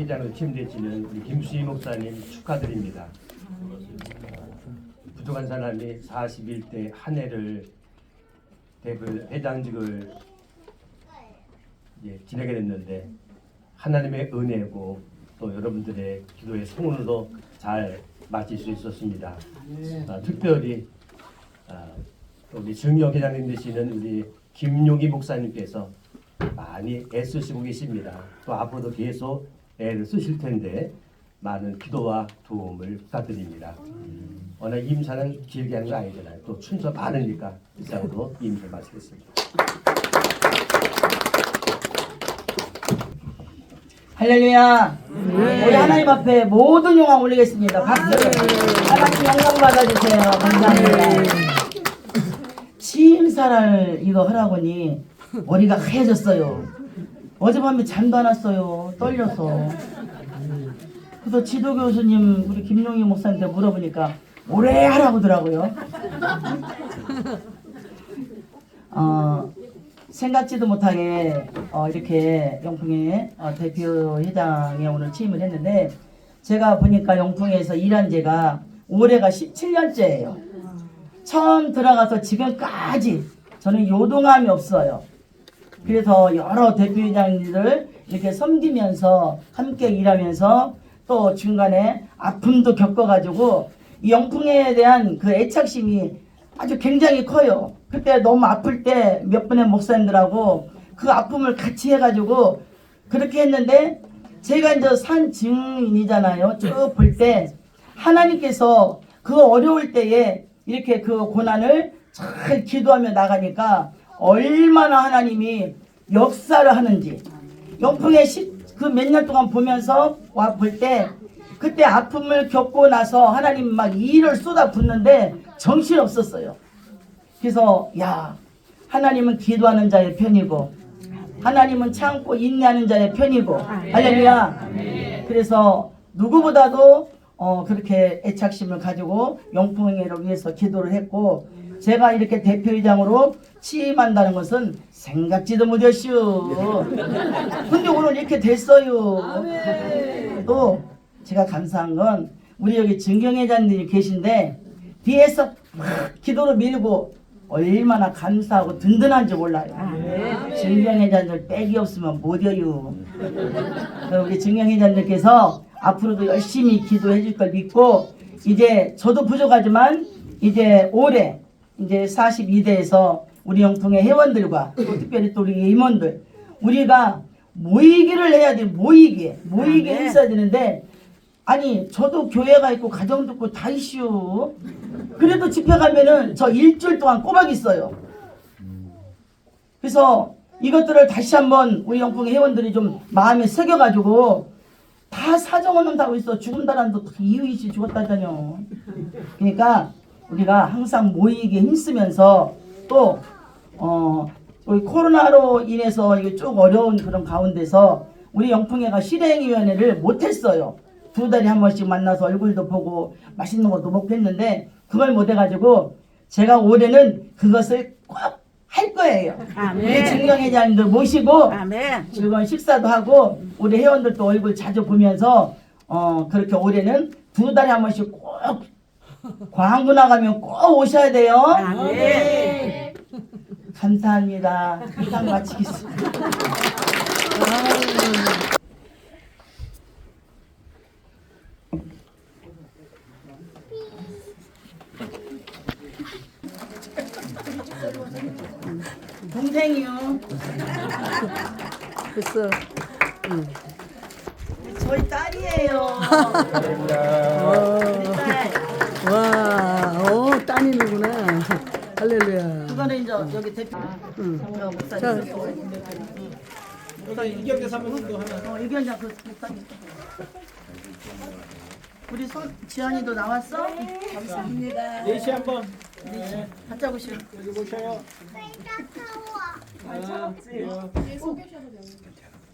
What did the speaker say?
회장으로 취임되시는 우리 김수희 목사님 축하드립니다. 부족한 사람이 41대 한 해를 대표 회장직을 이제 지내게 됐는데 하나님의 은혜고 또 여러분들의 기도의 성원으로 잘 마칠 수 있었습니다. 아, 특별히 아, 우리 증여 회장님 되시는 우리 김용희 목사님께서 많이 애쓰시고 계십니다. 또 앞으로도 계속 애를 쓰실 텐데 많은 기도와 도움을 부탁드립니다. 워낙 임사는 길게 하는 거 아니잖아요. 또 순서 많으니까 이상으로 임사 마치겠습니다. 할렐루야. 우리 하나님 앞에 모든 영광 올리겠습니다. 박수. 하나님 영광 받아주세요. 감사합니다. 취임사를 이거 하라고니 머리가 하얘졌어요. 어젯밤에 잠도 안 왔어요. 떨려서. 그래서 지도 교수님 우리 김용희 목사님한테 물어보니까 오래 하라고 하더라고요. 어, 생각지도 못하게 어, 이렇게 영풍의 어, 대표 회장에 오늘 취임을 했는데 제가 보니까 영풍에서 일한 지가 올해가 17년째예요. 처음 들어가서 지금까지 저는 요동함이 없어요. 그래서 여러 대표회장님들 이렇게 섬기면서 함께 일하면서 또 중간에 아픔도 겪어가지고 이 영풍에 대한 그 애착심이 아주 굉장히 커요. 그때 너무 아플 때 몇 분의 목사님들하고 그 아픔을 같이 해가지고 그렇게 했는데 제가 이제 산 증인이잖아요. 쭉 볼 때 하나님께서 그 어려울 때에 이렇게 그 고난을 잘 기도하며 나가니까 얼마나 하나님이 역사를 하는지 영풍의 그 몇 년 동안 보면서 와 볼 때 그때 아픔을 겪고 나서 하나님 막 일을 쏟아 붓는데 정신 없었어요. 그래서 야 하나님은 기도하는 자의 편이고 하나님은 참고 인내하는 자의 편이고 할렐루야. 그래서 누구보다도 어, 그렇게 애착심을 가지고 영풍회를 위해서 기도를 했고 제가 이렇게 대표회장으로 취임한다는 것은 생각지도 못했슈. 근데 오늘 이렇게 됐어요. 또 제가 감사한 건 우리 여기 증경회장님이 계신데 뒤에서 막 기도로 밀고 얼마나 감사하고 든든한지 몰라요. 증경회장들 빽이 없으면 못해요. 그래서 우리 증경회장님께서 앞으로도 열심히 기도해 줄 걸 믿고 이제 저도 부족하지만 이제 올해 이제 42대에서 우리 영통의 회원들과 또 특별히 또 우리 임원들 우리가 모이기를 해야 돼 모이기 모이기 했어야 되는데 아니 저도 교회가 있고 가정도 있고 다 이슈. 그래도 집회 가면은 저 일주일 동안 꼬박 있어요. 그래서 이것들을 다시 한번 우리 영풍의 회원들이 좀 마음에 새겨가지고 다 사정없는다고 있어. 죽은 사람도 다 이유이시 죽었다잖여 그러니까 우리가 항상 모이게 힘쓰면서 또 어, 우리 코로나로 인해서 이게 쭉 어려운 그런 가운데서 우리 영풍회가 실행위원회를 못했어요. 두 달에 한 번씩 만나서 얼굴도 보고 맛있는 것도 먹고 했는데 그걸 못해가지고 제가 올해는 그것을 꼭 할 거예요. 우리 증경회장님들 모시고 아멘. 즐거운 식사도 하고 우리 회원들도 얼굴 자주 보면서 어 그렇게 올해는 두 달에 한 번씩 꼭 광고 나가면 꼭 오셔야 돼요. 아멘. 감사합니다. 이상 마치겠습니다. 동생이요. 됐어. 저희 딸이에요. 우리 딸. 와, 어, 따님이구나. 할렐루야. 여기 대표 응. 어, 자. 목사님. 이경재 사모님도 하나 어, 의견자 그 목사님. 우리 손 지안이도 나왔어? 감사합니다. 예시 한번 네. 갖다 보시오. 여기 보셔요. 아, 예.